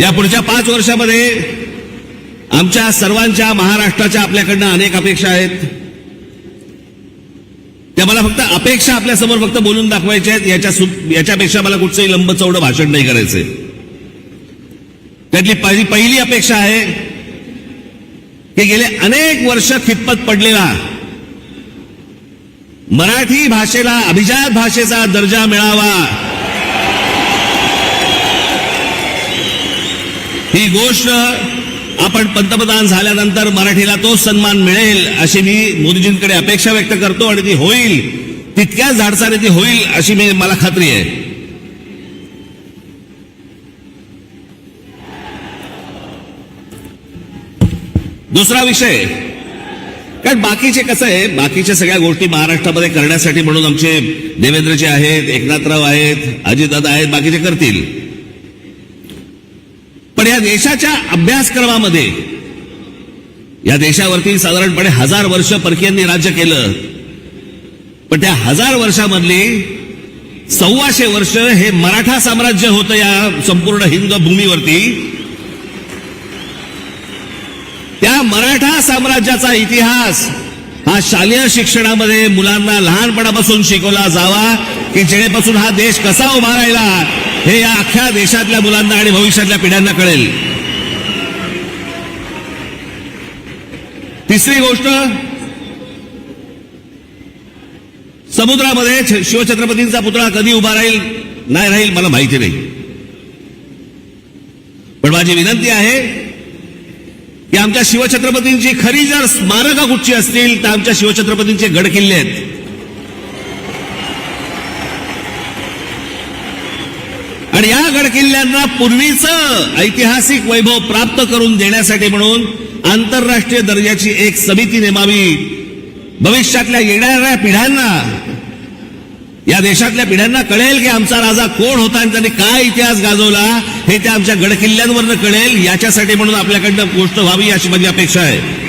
या पुढच्या पाच वर्षामध्ये आमच्या सर्वांच्या महाराष्ट्राच्या आपल्याकडनं अनेक अपेक्षा आहेत. त्या मला फक्त अपेक्षा आपल्यासमोर फक्त बोलून दाखवायच्या आहेत. याच्या याच्यापेक्षा मला कुठचंही लंब चौडं भाषण नाही करायचंय. त्यातली पहिली पहिली अपेक्षा आहे की गेले अनेक वर्ष खितपत पडलेला मराठी भाषेला अभिजात भाषेचा दर्जा मिळावा. ही गोष्ट आपण पंतप्रधान झाल्यानंतर मराठीला तो सन्मान मिळेल अशी मी मोदीजींकडे अपेक्षा व्यक्त करतो आणि ती होईल. तितक्याच झाडसाने ती होईल अशी मी मला खात्री आहे. दुसरा विषय. कारण बाकीचे कसं आहे बाकीच्या सगळ्या गोष्टी महाराष्ट्रामध्ये करण्यासाठी म्हणून आमचे देवेंद्रजी आहेत एकनाथराव आहेत अजितदादा आहेत बाकीचे करतील. या देशाच्या अभ्यासक्रमामध्ये या देशावरती साधारणपणे हजार वर्ष परकीयांनी राज्य केलं. पण त्या हजार वर्षामधली सव्वाशे वर्ष हे मराठा साम्राज्य होतं या संपूर्ण हिंद भूमीवरती. त्या मराठा साम्राज्याचा इतिहास हा शालेय शिक्षणामध्ये मुलांना लहानपणापासून शिकवला जावा की जेणेपासून हा देश कसा उभा राहिला हे या अख्ख्या देशातल्या मुलांना आणि भविष्यातल्या पिढ्यांना कळेल. तिसरी गोष्ट समुद्रामध्ये शिवछत्रपतींचा पुतळा कधी उभा राहील नाही राहील मला माहिती नाही. पण माझी विनंती आहे की आमच्या शिवछत्रपतींची खरी जर स्मारकं कुठची असतील तर आमच्या शिवछत्रपतींचे गड किल्ले आहेत आणि या गड किल्ल्यांना पूर्वीचं ऐतिहासिक वैभव प्राप्त करून देण्यासाठी म्हणून आंतरराष्ट्रीय दर्जाची एक समिती नेमावी. भविष्यातल्या येणाऱ्या पिढ्यांना या देशातल्या पिढ्यांना कळेल की आमचा राजा कोण होता आणि त्यांनी काय इतिहास गाजवला हे त्या आमच्या गडकिल्ल्यांवरनं कळेल. याच्यासाठी म्हणून आपल्याकडनं गोष्ट व्हावी अशी माझी अपेक्षा आहे.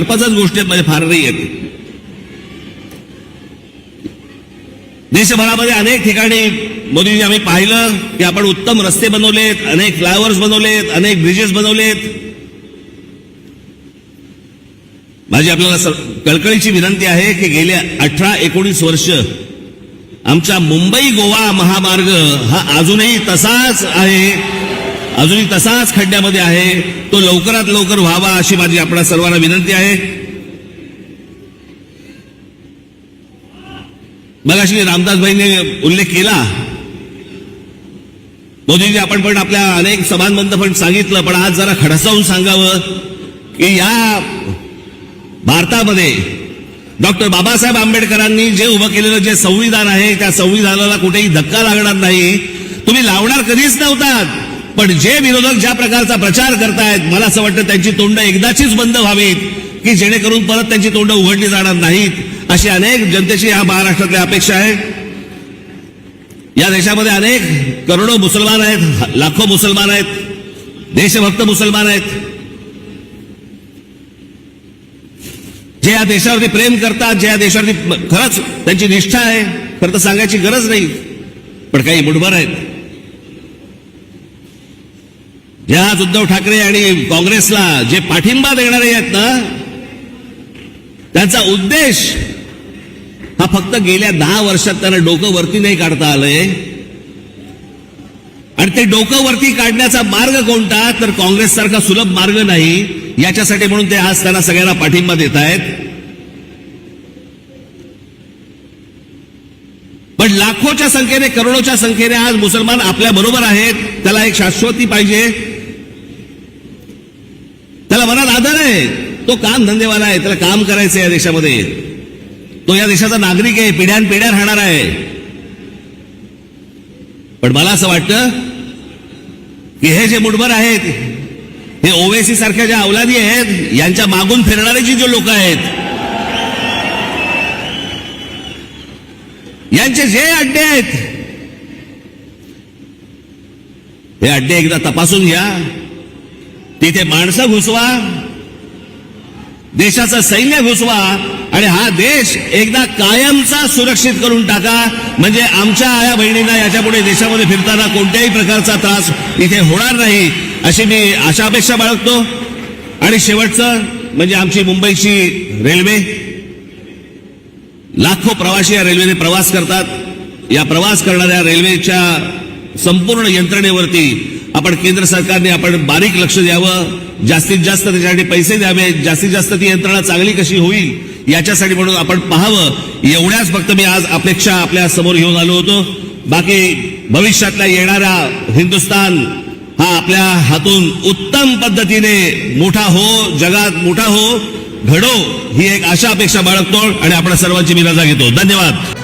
चार पाचच गोष्टी आहेत माझ्या फार नाही आहेत. देशभरामध्ये अनेक ठिकाणी मोदीजी आम्ही पाहिलं की आपण उत्तम रस्ते बनवलेत अनेक फ्लायओव्हर्स बनवलेत अनेक ब्रिजेस बनवलेत. माझी आपल्याला कळकळीची विनंती आहे की गेल्या अठरा एकोणीस वर्ष आमचा मुंबई गोवा महामार्ग हा अजूनही तसाच आहे. अजूनही तसाच खड्ड्यामध्ये आहे. तो लवकरात लवकर व्हावा अशी माझी आपल्या सर्वांना विनंती आहे. मग अशी रामदासभाईंनी उल्लेख केला मोदीजी आपण पण आपल्या अनेक सभांबद्दल पण सांगितलं पण आज जरा खडसावून सांगावं की या भारतामध्ये डॉक्टर बाबासाहेब आंबेडकरांनी जे उभं केलेलं जे संविधान आहे त्या संविधानाला कुठेही धक्का लागणार नाही. तुम्ही लावणार कधीच नव्हतात. पण जे विरोधक ज्या प्रकारचा प्रचार करतायत मला असं वाटतं त्यांची तोंड एकदाचीच बंद व्हावीत की जेणेकरून परत त्यांची तोंड उघडली जाणार नाहीत अशी अनेक जनतेची या महाराष्ट्रातल्या अपेक्षा आहे. या देशामध्ये अनेक करोडो मुसलमान आहेत लाखो मुसलमान आहेत देशभक्त मुसलमान आहेत. जे या देशावरती प्रेम करतात जे या देशावरती खरंच त्यांची निष्ठा आहे खरं तर सांगायची गरज नाही पण काही मुठभर आहेत. याच आज उद्धव ठाकरे आणि काँग्रेसला जे पाठिंबा देणारे आहेत ना त्यांचा उद्देश हा फक्त गेल्या दहा वर्षात त्यांना डोकं वरती नाही काढता आलंय. आणि ते डोकं वरती काढण्याचा मार्ग कोणता? तर काँग्रेस सारखा सुलभ मार्ग नाही. याच्यासाठी म्हणून ते आज त्यांना सगळ्यांना पाठिंबा देत आहेत. पण लाखोच्या संख्येने करोडोच्या संख्येने आज मुसलमान आपल्या बरोबर आहेत. त्याला एक शाश्वती पाहिजे. त्याला मनात आधार आहे. तो काम धंदेवाला आहे. त्याला काम करायचं आहे या देशामध्ये. तो या देशाचा नागरिक आहे. पिढ्यान पिढ्या राहणार आहे. पण मला असं वाटतं की हे जे मुठभर आहेत हे ओवेसी सारख्या ज्या अवलादी आहेत यांच्या मागून फिरणारे जी जे लोक आहेत यांचे जे अड्डे आहेत हे अड्डे एकदा तपासून घ्या. तिथे माणसं घुसवा. देशाचं सैन्य घुसवा आणि हा देश एकदा कायमचा सुरक्षित करून टाका. म्हणजे आमच्या आया बहिणींना याच्यापुढे देशामध्ये फिरताना कोणत्याही प्रकारचा त्रास इथे होणार नाही अशी मी आशा अपेक्षा बाळगतो. आणि शेवटचं म्हणजे आमची मुंबईची रेल्वे. लाखो प्रवासी या रेल्वेने प्रवास करतात. या प्रवास करणाऱ्या रेल्वेच्या संपूर्ण यंत्रणेवरती आपण केंद्र सरकारने आपण बारीक लक्ष द्यावं. जास्तीत जास्त त्याच्यासाठी पैसे द्यावे. जास्तीत जास्त ती यंत्रणा चांगली कशी होईल याच्यासाठी म्हणून आपण पाहावं. एवढ्याच फक्त मी आज अपेक्षा आपल्यासमोर घेऊन आलो होतो. बाकी भविष्यातल्या येणारा हिंदुस्तान हा आपल्या हातून उत्तम पद्धतीने मोठा हो जगात मोठा हो घडो ही एक आशा अपेक्षा बाळगतो आणि आपल्या सर्वांची मी रजा घेतो. धन्यवाद.